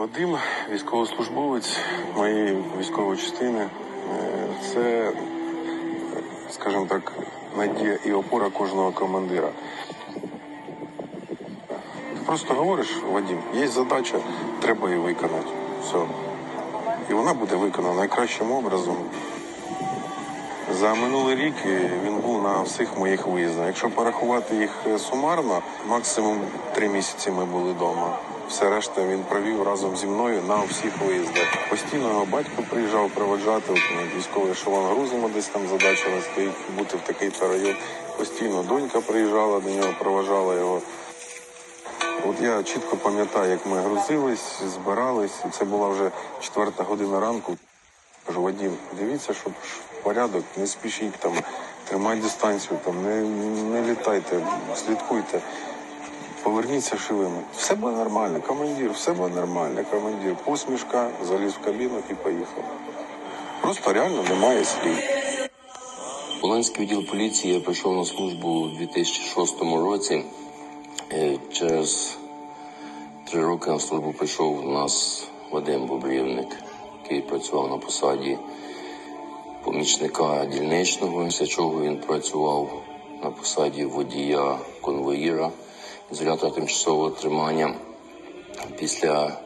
Вадим, військовослужбовець моєї військової частини. Е, Це, скажімо так, надія і опора кожного командира. Ти просто говориш, Вадим, є задача, треба її виконати. Все. І вона буде виконана найкращим образом. За минулий рік е, він був на всіх моїх виїздах. Якщо порахувати їх е, сумарно, максимум три місяці ми були вдома. Все решта він провів разом зі мною на всіх виїздах. Постійно його батько приїжджав проведжати. От військовий ешелон грузимо, десь там задача стоїть бути в такий-то район. Постійно донька приїжджала до нього, проважала його. От я чітко пам'ятаю, як ми грузились, збирались, це була вже четверта година ранку. Кажу, Вадим, дивіться, щоб порядок, не спішіть там, тримайте дистанцію, там, не, не літайте, слідкуйте. Поверніться живими. Все буде нормально, командир, все буде нормально, командир. Посмішка, заліз в кабіну і поїхав. Просто реально немає слів. Волинський відділ поліції я прийшов на службу у 2006 році. Е, Через три роки на службу прийшов у нас Вадим Бобрівник, який працював на посаді помічника дільничного, після чого він працював на посаді водія конвоїра, ізолятора тимчасового тримання. Після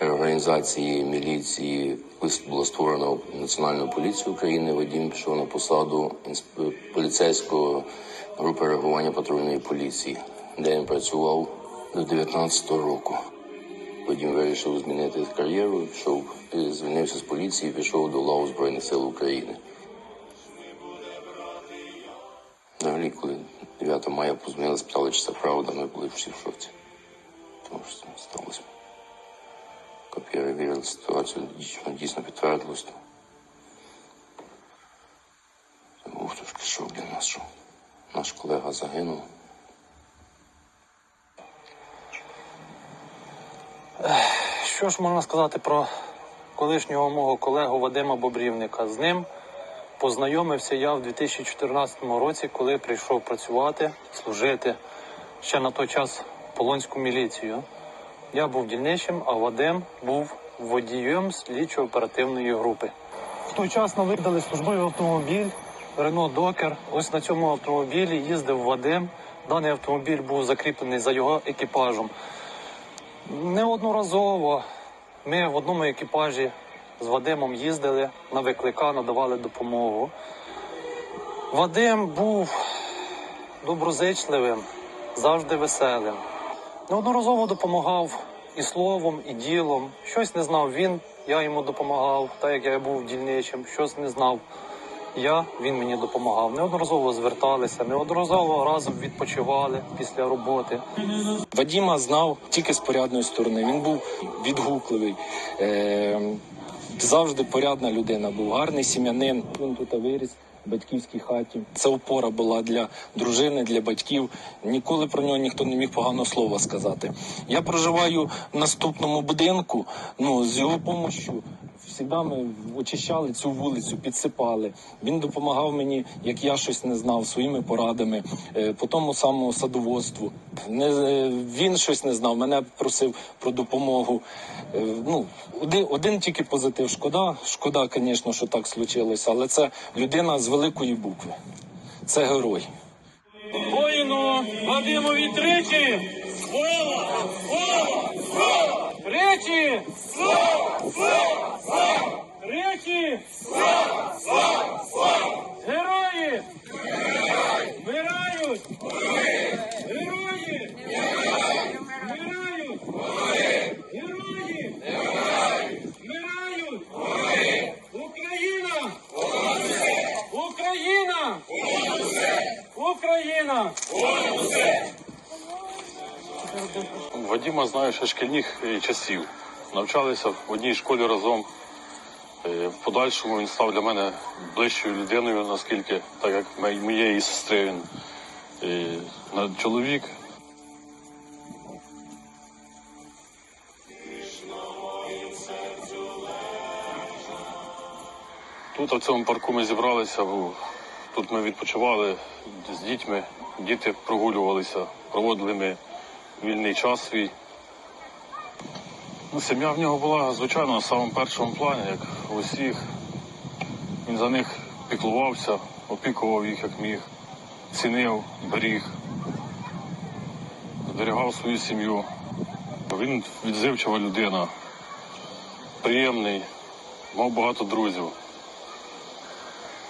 реорганізації міліції було створено Національну поліцію України. Вадим пішов на посаду поліцейського групи реагування патрульної поліції, де він працював до 19-го року. Потім вирішив змінити кар'єру, пішов, е, звільнився з поліції, пішов до лав Збройних сил України. Взагалі, коли 9 мая позвонили, спитали, чи це правда, ми були всі в шоці. Тому що це сталося. Коли перевірили ситуацію, дійсно, дійсно підтвердилось. Був трошки шок для нас, що наш колега загинув. Що ж можна сказати про колишнього мого колегу Вадима Бобрівника? З ним познайомився я в 2014 році, коли прийшов працювати, служити ще на той час полонську міліцію. Я був дільничим, а Вадим був водієм слідчо-оперативної групи. В той час нам видали службовий автомобіль Рено Докер. Ось на цьому автомобілі їздив Вадим. Даний автомобіль був закріплений за його екіпажем. Неодноразово ми в одному екіпажі з Вадимом їздили на виклика, надавали допомогу. Вадим був доброзичливим, завжди веселим. Неодноразово допомагав і словом, і ділом. Щось не знав він, я йому допомагав, так як я був дільничим, щось не знав. Я, він мені допомагав. Неодноразово зверталися, неодноразово разом відпочивали після роботи. Вадіма знав тільки з порядної сторони. Він був відгукливий, е, завжди порядна людина, був гарний сім'янин. Він тут виріс в батьківській хаті. Це опора була для дружини, для батьків. Ніколи про нього ніхто не міг поганого слова сказати. Я проживаю в наступному будинку. Ну з його допомогою Всегда ми очищали цю вулицю, підсипали. Він допомагав мені, як я щось не знав, своїми порадами, е, по тому самому садоводству. Не, е, він щось не знав, мене просив про допомогу. Е, Ну, один, один тільки позитив. Шкода, шкода, звісно, що так случилося, але це людина з великої букви. Це герой. Воїну Вадимові тричі! Слава! Слава! Тричі! Слава! Слава! Слава! Тричі! Слава! Слава! Герої! Вмирають! Герої! Вмирають! Герої! Вмирають! Україна! Україна! Україна! Вадима знаю ще шкільних е, часів. Навчалися в одній школі разом. Е, В подальшому він став для мене ближчою людиною, наскільки, так як моєї сестри він е, чоловік. Тут в цьому парку ми зібралися, тут ми відпочивали з дітьми, діти прогулювалися, проводили ми вільний час свій. Ну, сім'я в нього була, звичайно, на самому першому плані, як у всіх. Він за них піклувався, опікував їх як міг, цінив, беріг, зберігав свою сім'ю. Він відзивчива людина, приємний, мав багато друзів.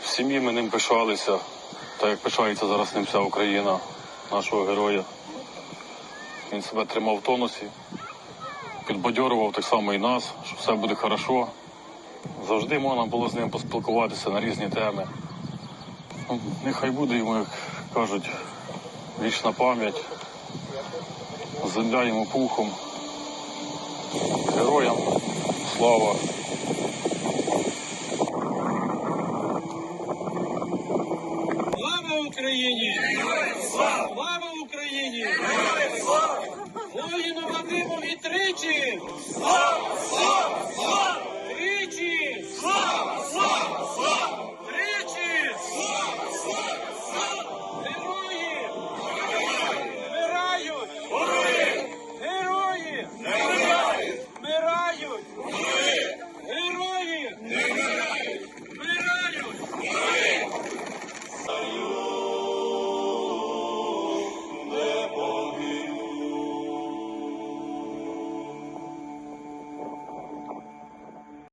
В сім'ї ми ним пишалися, так як пишається зараз ним вся Україна, нашого героя. Він себе тримав в тонусі, підбадьорував так само і нас, що все буде хорошо. Завжди можна було з ним поспілкуватися на різні теми. Ну, Нехай буде йому, як кажуть, вічна пам'ять, земля йому пухом, героям слава. Слава Україні! Слава Україні! Воїну і тричі! Слава! Слава! Слава! Тричі! Слава!